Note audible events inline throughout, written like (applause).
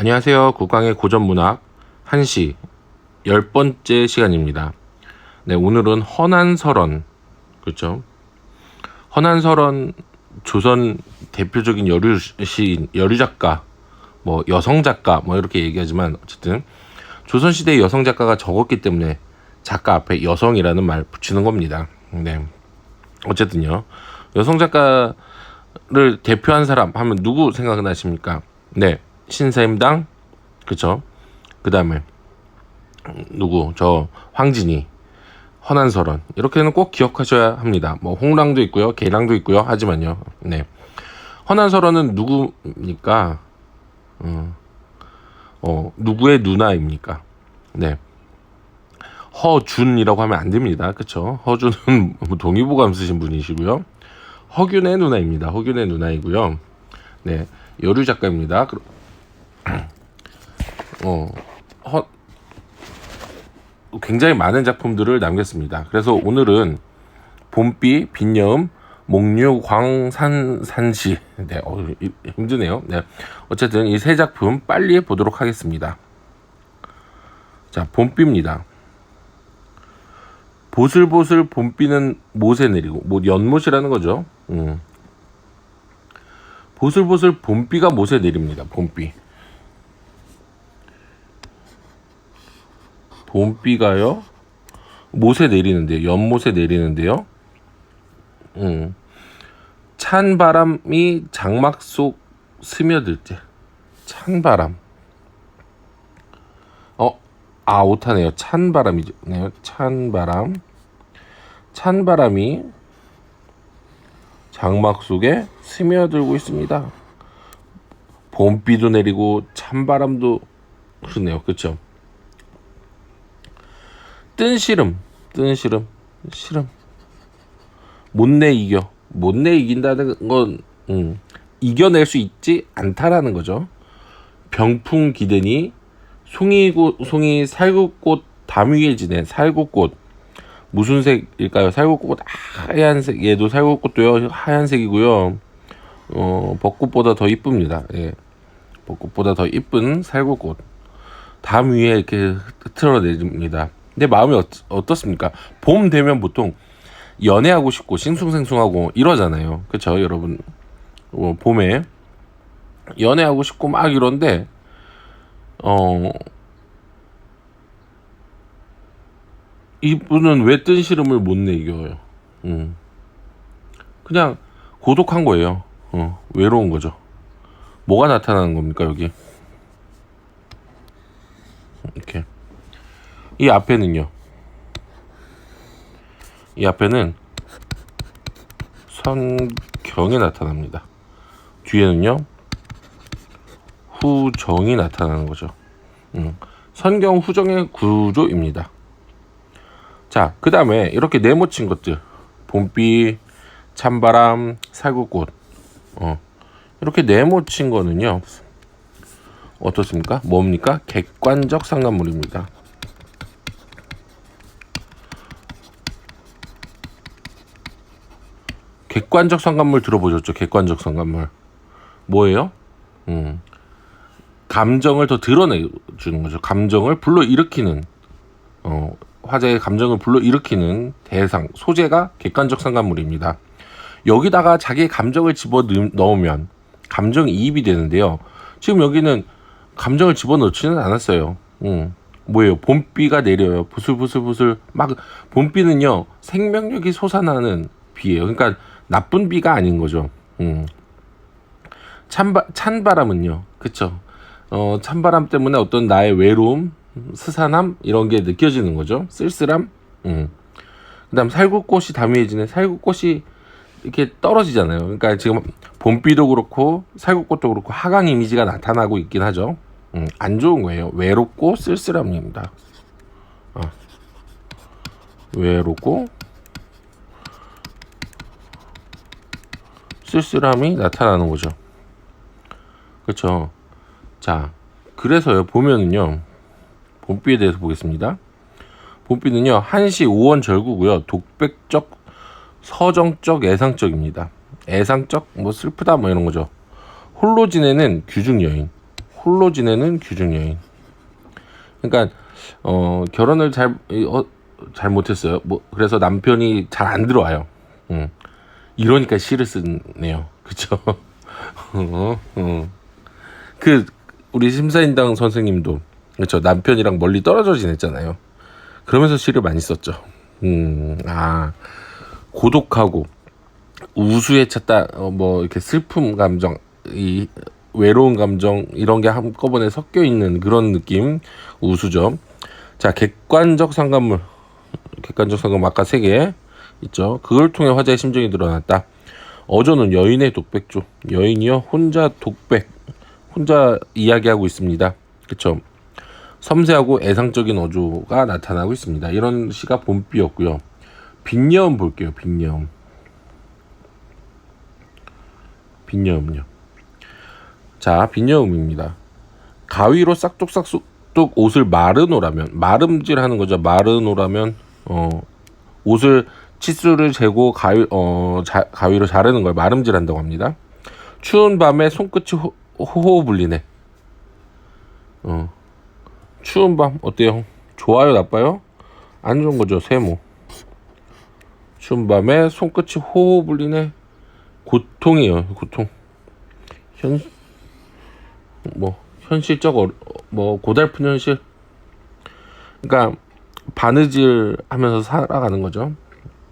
안녕하세요. 국광의 고전 문학 1시 열 번째 시간입니다. 네, 오늘은 허난설원 그렇죠? 허난설원 조선 대표적인 여류 시인, 여류 작가, 뭐 여성 작가 뭐 이렇게 얘기하지만 어쨌든 조선 시대 여성 작가가 적었기 때문에 작가 앞에 여성이라는 말 붙이는 겁니다. 네. 어쨌든요. 여성 작가를 대표한 사람 하면 누구 생각나십니까? 네. 신사임당 그쵸? 그 다음에 누구 저 황진이 허난설원 이렇게는 꼭 기억하셔야 합니다. 뭐 홍랑도 있고요, 개랑도 있고요. 하지만요, 네 허난설원은 누구입니까? 어, 어 누구의 누나입니까? 네 허준이라고 하면 안 됩니다. 그쵸? 허준은 뭐 (laughs) 동의보감 쓰신 분이시고요. 허균의 누나입니다. 허균의 누나이고요. 네 여류 작가입니다. 어, 허, 굉장히 많은 작품들을 남겼습니다. 그래서 오늘은 봄비, 빈여음, 목류, 광산, 산시. 네, 어, 이- 힘드네요. 네. 어쨌든 이 세 작품 빨리 보도록 하겠습니다. 자, 봄비입니다. 보슬보슬 봄비는 못에 내리고, 뭐, 연못이라는 거죠. 음. 보슬보슬 봄비가 못에 내립니다. 봄비. 봄비가요? 못에 내리는데요. 연못에 내리는데요. 음. 찬 바람이 장막 속 스며들 때 찬 바람. 어 아 오타네요. 찬 바람이죠. 네요 찬 바람. 찬 바람이 장막 속에 스며들고 있습니다. 봄비도 내리고 찬 바람도 그러네요. 그렇죠 뜬 시름, 뜬 시름, 시름. 못 내 이겨, 못 내 이긴다는 건 음, 이겨낼 수 있지 않다라는 거죠. 병풍 기대니 송이고 송이 살구꽃 담 위에 지네 살구꽃 무슨 색일까요? 살구꽃 하얀색 얘도 살구꽃도요 하얀색이고요. 어 벚꽃보다 더 이쁩니다. 예. 벚꽃보다 더 이쁜 살구꽃 담 위에 이렇게 흐트러내립니다. 내 마음이 어, 어떻습니까? 봄 되면 보통 연애하고 싶고 싱숭생숭하고 이러잖아요. 그렇죠, 여러분? 어, 봄에 연애하고 싶고 막 이런데 어 이분은 왜 뜬 시름을 못 내겨요? 음. 그냥 고독한 거예요. 어, 외로운 거죠. 뭐가 나타나는 겁니까 여기? 이렇게. 이 앞에는요. 이 앞에는 선경이 나타납니다. 뒤에는요. 후정이 나타나는 거죠. 음, 선경 후정의 구조입니다. 자, 그 다음에 이렇게 네모친 것들. 봄비, 찬바람, 살구꽃. 어, 이렇게 네모친 거는요. 어떻습니까? 뭡니까? 객관적 상관물입니다. 객관적 상관물 들어보셨죠? 객관적 상관물. 뭐예요? 음. 감정을 더 드러내주는 거죠. 감정을 불러일으키는, 어, 화제의 감정을 불러일으키는 대상, 소재가 객관적 상관물입니다. 여기다가 자기의 감정을 집어 넣으면 감정이입이 되는데요. 지금 여기는 감정을 집어 넣지는 않았어요. 음. 뭐예요? 봄비가 내려요. 부슬부슬부슬. 막, 봄비는요, 생명력이 솟아나는 비예요. 그러니까 나쁜 비가 아닌 거죠. 음. 찬바, 찬바람은요. 그쵸. 어, 찬바람 때문에 어떤 나의 외로움, 스산함, 이런 게 느껴지는 거죠. 쓸쓸함. 음. 그 다음 살구꽃이 다미해지네. 살구꽃이 이렇게 떨어지잖아요. 그러니까 지금 봄비도 그렇고, 살구꽃도 그렇고, 하강 이미지가 나타나고 있긴 하죠. 음, 안 좋은 거예요. 외롭고 쓸쓸함입니다. 어. 외롭고, 쓸쓸함이 나타나는 거죠. 그렇죠. 자, 그래서요 보면은요 봄비에 대해서 보겠습니다. 봄비는요 한시 오원 절구고요 독백적, 서정적, 애상적입니다. 애상적, 뭐 슬프다 뭐 이런 거죠. 홀로 지내는 규중 여인, 홀로 지내는 규중 여인. 그러니까 어 결혼을 잘 어, 잘 못했어요. 뭐 그래서 남편이 잘 안 들어와요. 음. 이러니까 시를 쓰네요. (laughs) 그쵸? 어, 어. 그 우리 심사인당 선생님도 그렇죠. 남편이랑 멀리 떨어져 지냈잖아요. 그러면서 시를 많이 썼죠. 음, 아 고독하고 우수에 찼다. 어, 뭐 이렇게 슬픔 감정, 이 외로운 감정 이런 게 한꺼번에 섞여 있는 그런 느낌 우수죠. 자 객관적 상관물, 객관적 상관물 아까 세 개 있죠. 그걸 통해 화자의 심정이 드러났다. 어조는 여인의 독백조. 여인이요 혼자 독백, 혼자 이야기하고 있습니다. 그쵸? 섬세하고 애상적인 어조가 나타나고 있습니다. 이런 시가 봄비였고요. 빈여음 볼게요. 빈여음. 빈여음요. 자, 빈여음입니다. 가위로 싹둑싹둑 옷을 마르노라면 마름질하는 거죠. 마르노라면 어 옷을 치수를 재고 가위 어 자, 가위로 자르는 걸 마름질한다고 합니다. 추운 밤에 손끝이 호, 호호 불리네. 어 추운 밤 어때요? 좋아요, 나빠요? 안 좋은 거죠, 세모. 추운 밤에 손끝이 호호 불리네. 고통이에요, 고통. 현, 뭐, 현실적, 어, 뭐, 고달픈 현실. 그러니까, 바느질 하면서 살아가는 거죠.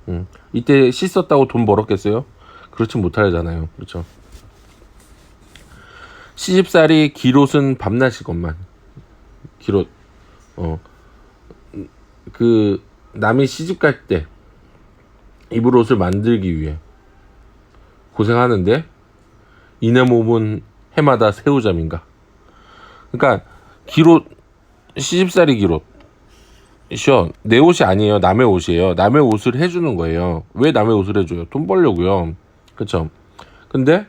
음. 이때 씻었다고 돈 벌었겠어요? 그렇지 못하잖아요. 그렇죠. 시집살이 기롯은 밤낮이 것만. 기롯. 어. 그, 남이 시집 갈 때, 입을 옷을 만들기 위해 고생하는데, 이내 몸은 해마다 새우잠인가. 그러니까, 기롯, 시집살이 기롯. 이셔, 내 옷이 아니에요. 남의 옷이에요. 남의 옷을 해주는 거예요. 왜 남의 옷을 해줘요? 돈 벌려고요. 그쵸? 근데,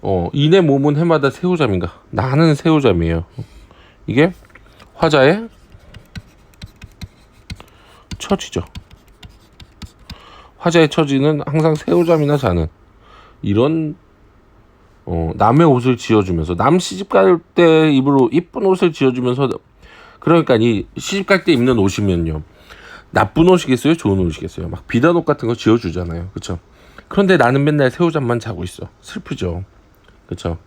어, 이내 몸은 해마다 새우잠인가. 나는 새우잠이에요. 이게 화자의 처지죠. 화자의 처지는 항상 새우잠이나 자는 이런 어, 남의 옷을 지어주면서 남 시집 갈 때 입으로 이쁜 옷을 지어주면서 그러니까 이 시집 갈 때 입는 옷이면요. 나쁜 옷이겠어요? 좋은 옷이겠어요? 막 비단 옷 같은 거 지어주잖아요. 그쵸? 그런데 나는 맨날 새우잠만 자고 있어. 슬프죠? 그쵸?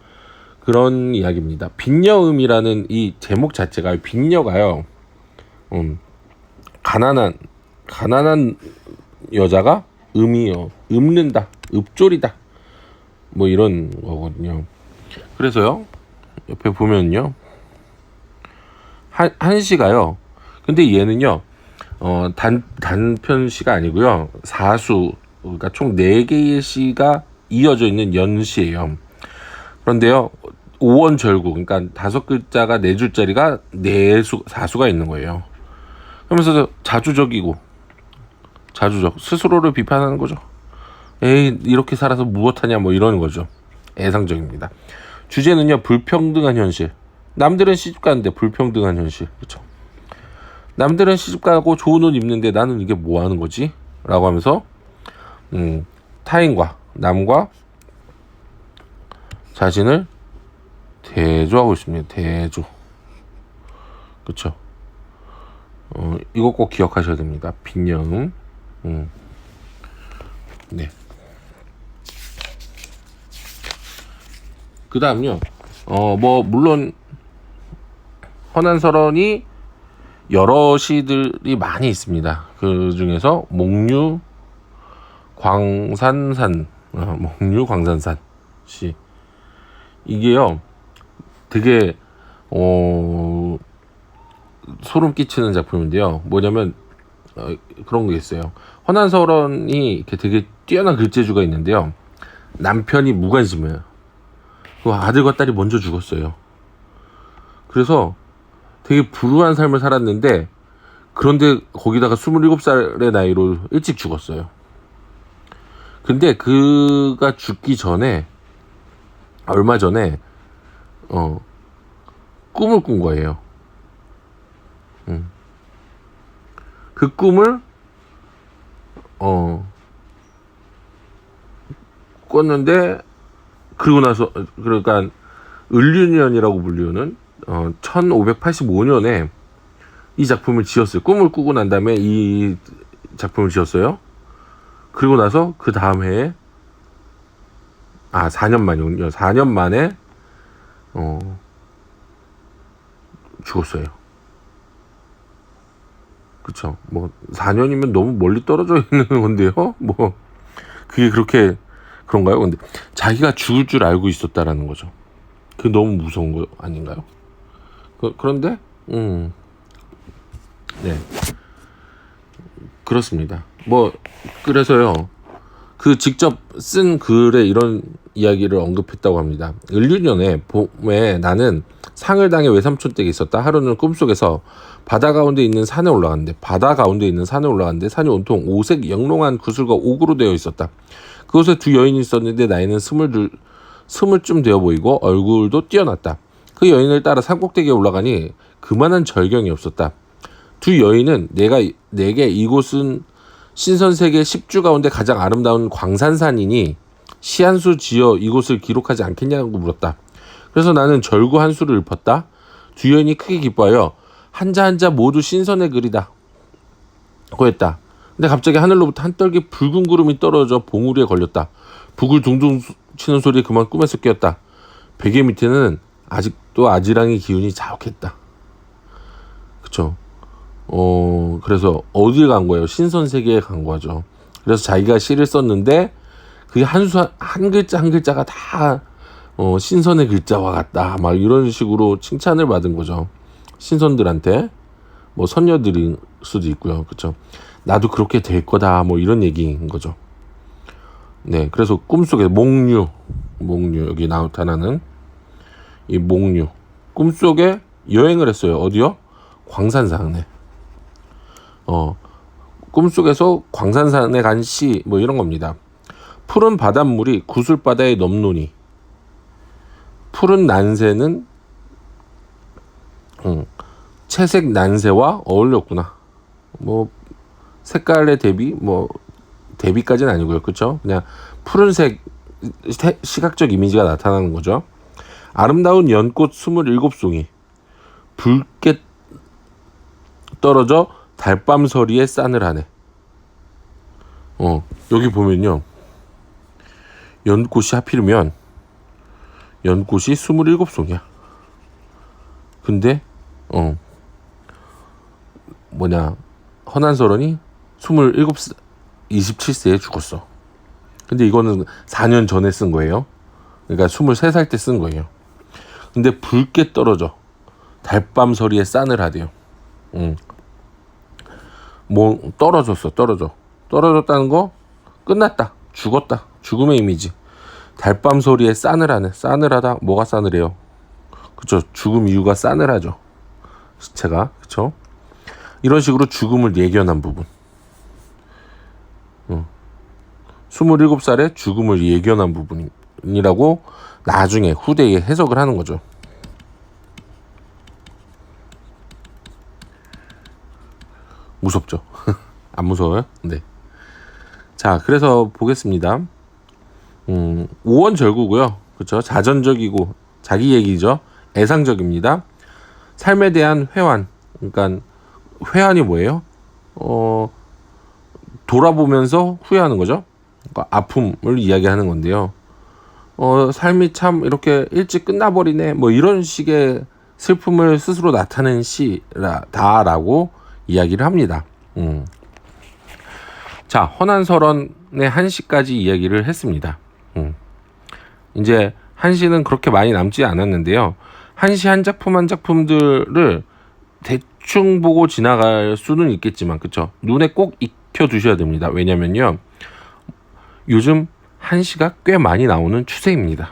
그런 이야기입니다. 빈여음이라는 이 제목 자체가 빈여가요. 음, 가난한 가난한 여자가 음이요. 읊는다. 읍졸이다. 뭐 이런 거거든요. 그래서요 옆에 보면요 한, 한 시가요 근데 얘는요 어, 단, 단편 시가 아니고요 사수 그러니까 총 4개의 시가 이어져 있는 연시예요 그런데요 5원 절구 그러니까 다섯 글자가 네 줄짜리가 네 수 사수가 있는 거예요 그러면서 자주적이고 자주적 스스로를 비판하는 거죠. 에이 이렇게 살아서 무엇하냐 뭐 이러는 거죠. 애상적입니다. 주제는요 불평등한 현실. 남들은 시집 가는데 불평등한 현실. 그렇죠. 남들은 시집 가고 좋은 옷 입는데 나는 이게 뭐 하는 거지? 라고 하면서 음, 타인과 남과 자신을 대조하고 있습니다. 대조. 그렇죠. 어, 이거 꼭 기억하셔야 됩니다. 빈영. 음. 네. 그 다음요. 어, 뭐, 물론, 헌안설원이 여러 시들이 많이 있습니다. 그 중에서 목류, 광산산, 어, 목류, 광산산 시. 이게요, 되게, 어, 소름 끼치는 작품인데요. 뭐냐면, 어, 그런 게 있어요. 허난서원이 이렇게 되게 뛰어난 글재주가 있는데요. 남편이 무관심해요. 그 아들과 딸이 먼저 죽었어요. 그래서 되게 불우한 삶을 살았는데 그런데 거기다가 27살의 나이로 일찍 죽었어요. 근데 그가 죽기 전에 얼마 전에 어 꿈을 꾼 거예요. 음. 그 꿈을 어 꿨는데 그러고 나서 그러니까 을륜년이라고 불리우는 어, 1585년에 이 작품을 지었어요. 꿈을 꾸고 난 다음에 이 작품을 지었어요. 그리고 나서 그 다음 해에 아 4년 만이군요. 4년 만에 어 죽었어요. 그쵸. 뭐 4년이면 너무 멀리 떨어져 있는 (laughs) 건데요. 뭐 그게 그렇게 그런가요? 근데 자기가 죽을 줄 알고 있었다라는 거죠. 그 너무 무서운 거 아닌가요? 그, 그런데 음. 네. 그렇습니다. 뭐 그래서요. 그 직접 쓴 글에 이런 이야기를 언급했다고 합니다. 을류년에 봄에 나는 상을 당해 외삼촌 댁에 있었다. 하루는 꿈속에서 바다 가운데 있는 산에 올라갔는데 바다 가운데 있는 산에 올라갔는데 산이 온통 오색 영롱한 구슬과 옥으로 되어 있었다. 그곳에 두 여인이 있었는데 나이는 스물둘 스물쯤 되어 보이고 얼굴도 뛰어났다. 그 여인을 따라 산꼭대기에 올라가니 그만한 절경이 없었다. 두 여인은 내가 내게 이곳은 신선세계 10주 가운데 가장 아름다운 광산산이니 시한수 지어 이곳을 기록하지 않겠냐고 물었다. 그래서 나는 절구 한 수를 읊었다. 두 여인이 크게 기뻐하여 한자 한자 모두 신선의 글이다. 고 했다. 근데 갑자기 하늘로부터 한 떨기 붉은 구름이 떨어져 봉우리에 걸렸다. 북을 둥둥 치는 소리에 그만 꿈에서 깨었다. 베개 밑에는 아직도 아지랑이 기운이 자욱했다. 그쵸. 어, 그래서 어딜 간 거예요? 신선세계에 간 거죠. 그래서 자기가 시를 썼는데 그게 한 수, 한 글자 한 글자가 다 어, 신선의 글자와 같다. 막 이런 식으로 칭찬을 받은 거죠. 신선들한테. 뭐 선녀들일 수도 있고요. 그쵸. 나도 그렇게 될 거다. 뭐 이런 얘기인 거죠. 네. 그래서 꿈속에 목류, 목류, 여기 나타나는 이 목류. 꿈속에 여행을 했어요. 어디요? 광산상에. 어, 꿈속에서 광산산에 간 시, 뭐 이런 겁니다. 푸른 바닷물이 구슬바다에 넘노니, 푸른 난새는, 음, 채색 난새와 어울렸구나. 뭐, 색깔의 대비, 뭐, 대비까지는 아니고요. 그쵸? 그냥 푸른색, 세- 시각적 이미지가 나타나는 거죠. 아름다운 연꽃 27송이, 붉게 떨어져 달밤 서리에 싸늘하네. 어, 여기 보면요. 연꽃이 하필이면 연꽃이 27송이야. 근데 어 뭐냐 허난설원이 27 27세에 죽었어. 근데 이거는 4년 전에 쓴 거예요. 그러니까 23살 때 쓴 거예요. 근데 붉게 떨어져. 달밤 서리에 싸늘하대요. 응. 뭐 떨어졌어 떨어져. 떨어졌다는 거 끝났다. 죽었다. 죽음의 이미지. 달밤 소리에 싸늘하네. 싸늘하다. 뭐가 싸늘해요? 그쵸. 죽음 이유가 싸늘하죠. 시체가. 그쵸? 이런 식으로 죽음을 예견한 부분. 어. 27살에 죽음을 예견한 부분이라고 나중에 후대에 해석을 하는 거죠 무섭죠. (laughs) 안 무서워요? 네. 자, 그래서 보겠습니다. 음, 오원절구고요. 그렇죠? 자전적이고 자기 얘기죠. 애상적입니다. 삶에 대한 회환. 그러니까 회환이 뭐예요? 어, 돌아보면서 후회하는 거죠. 그러니까 아픔을 이야기하는 건데요. 어, 삶이 참 이렇게 일찍 끝나버리네. 뭐 이런 식의 슬픔을 스스로 나타낸 시다라고 이야기를 합니다. 음. 자, 허난설원의 한시까지 이야기를 했습니다. 음. 이제 한시는 그렇게 많이 남지 않았는데요. 한시 한 작품 한 작품들을 대충 보고 지나갈 수는 있겠지만, 그쵸? 눈에 꼭 익혀 두셔야 됩니다. 왜냐면요. 요즘 한시가 꽤 많이 나오는 추세입니다.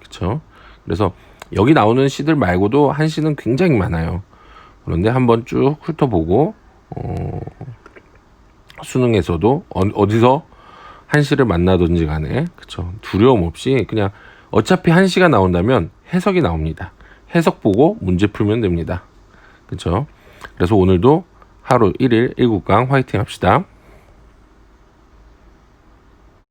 그쵸? 그래서 여기 나오는 시들 말고도 한시는 굉장히 많아요. 그런데 한번 쭉 훑어보고 어, 수능에서도 어, 디서 한시를 만나든지 간에 그쵸 두려움 없이 그냥 어차피 한시가 나온다면 해석이 나옵니다. 해석 보고 문제 풀면 됩니다. 그쵸 그래서 오늘도 하루 1일 1국강 화이팅 합시다.